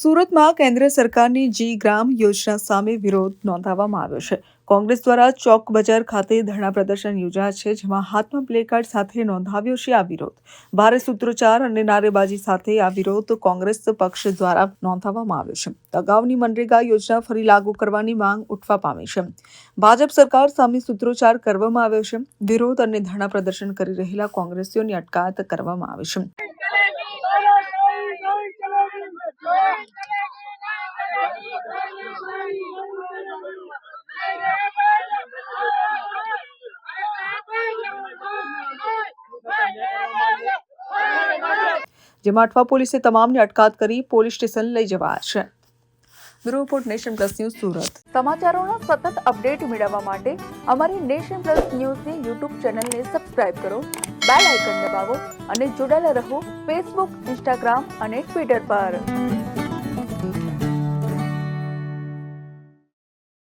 સુરતમાં કેન્દ્ર સરકારની જી ગ્રામ યોજના સામે વિરોધ નોંધાવવામાં આવ્યો છે. કોંગ્રેસ દ્વારા ચોક બજાર ખાતે ધરણા પ્રદર્શન યોજાયા છે, જેમાં હાથમાં પ્લેકાર્ડ સાથે નોંધાવ્યો છે આ વિરોધ. ભારે સૂત્રોચ્ચાર અને નારેબાજી સાથે આ વિરોધ કોંગ્રેસ પક્ષ દ્વારા નોંધાવવામાં આવ્યો છે. અગાઉની મનરેગા યોજના ફરી લાગુ કરવાની માંગ ઉઠવા પામી છે. ભાજપ સરકાર સામે સૂત્રોચ્ચાર કરવામાં આવ્યો છે. વિરોધ અને ધરણા પ્રદર્શન કરી રહેલા કોંગ્રેસીઓની અટકાયત કરવામાં આવી છે. જેમાં અઠવા પોલીસે તમામને અટકાત કરી પોલીસ સ્ટેશન લઈ જવાયા છે. Bureau report Nation Plus News Surat. સમાચારોના સતત અપડેટ મેળવવા માટે અમારી નેશન પ્લસ ન્યૂઝની યુટ્યુબ ચેનલને સબસ્ક્રાઇબ કરો, બેલ આઇકન દબાવો અને જોડાયેલા રહો ફેસબુક, ઇન્સ્ટાગ્રામ અને ટ્વિટર પર.